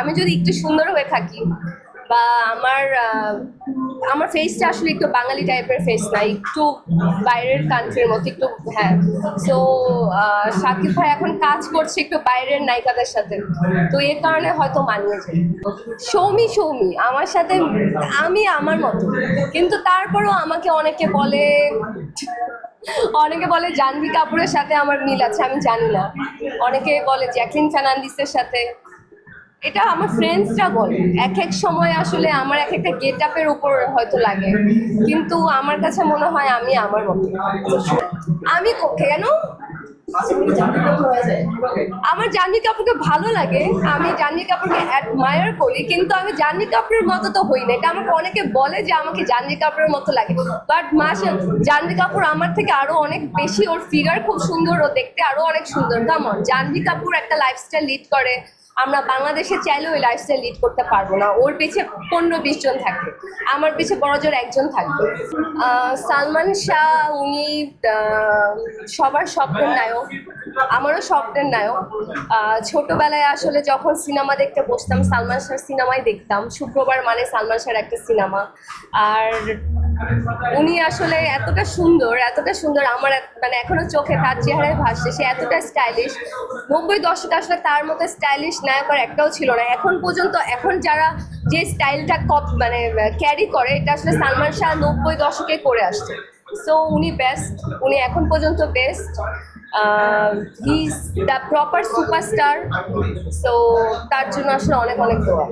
আমি যদি একটু সুন্দর হয়ে থাকি বা আমার আমার ফেসটা আসলে একটু বাঙালি টাইপের ফেস না, একটু বাইরের কান্ট্রির মতো, একটু হ্যাঁ। সো শাকিব ভাই এখন কাজ করছে একটু বাইরের নায়িকাদের সাথে। তো এর কারণে হয়তো মানিয়ে যায়। সৌমি সৌমি, আমার সাথে আমি আমার মতো। কিন্তু তারপরেও আমাকে অনেকে বলে অনেকে বলে জাহ্নবী কাপুরের সাথে আমার মিল আছে, আমি জানি না। অনেকে বলে জ্যাকলিন ফার্নান্ডিসের সাথে। এটা আমার ফ্রেন্ডসরা বলে। এক এক সময় আসলে আমার এক একটা গেট আপের উপর হয়তো লাগে। কিন্তু আমার কাছে মনে হয় আমি আমার মতো। আমি কেন? আমার জাহ্নবী কাপুরকে ভালো লাগে। আমি জাহ্নবী কাপুরকে অ্যাডমায়ার করি, কিন্তু আমি জাহ্নবী কাপুরের মতো তো হই না। এটা আমাকে অনেকে বলে যে আমাকে জাহ্নবী কাপুরের মতো লাগে। বাট মাসে জাহ্নবী কাপুর আমার থেকে আরও অনেক বেশি। ওর ফিগার খুব সুন্দর, ও দেখতে আরও অনেক সুন্দর। কেমন জাহ্নবী কাপুর একটা লাইফস্টাইল লিড করে। আমরা বাংলাদেশে চাইলেও ওই লাইফস্টাইল লিড করতে পারব না। ওর পিছে পনেরো, বিশ জন থাকবে। আমার পিছে বড় জোর একজন থাকবে। সালমান শাহ, উনি সবার স্বপ্নের নায়ক। আমারও স্বপ্নের নায়ক। ছোটবেলায় আসলে যখন সিনেমা দেখতে বসতাম, সালমান শাহর সিনেমাই দেখতাম। শুক্রবার মানে সালমান শাহর একটা সিনেমা। আর উনি আসলে এতটা সুন্দর এতটা সুন্দর। আমার মানে এখনও চোখে তার চেহারায় ভাসছে। সে এতটা স্টাইলিশ নব্বই দশকে আসলে তার মতো স্টাইলিশ নায়ক আর একটাও ছিল না। এখন পর্যন্ত, এখন যারা যে স্টাইলটা কপ মানে ক্যারি করে, এটা আসলে সালমান শাহ নব্বই দশকে করে আসছে। সো উনি বেস্ট উনি এখন পর্যন্ত best he is the proper superstar so তার জন্য আসলে অনেক অনেক দোয়া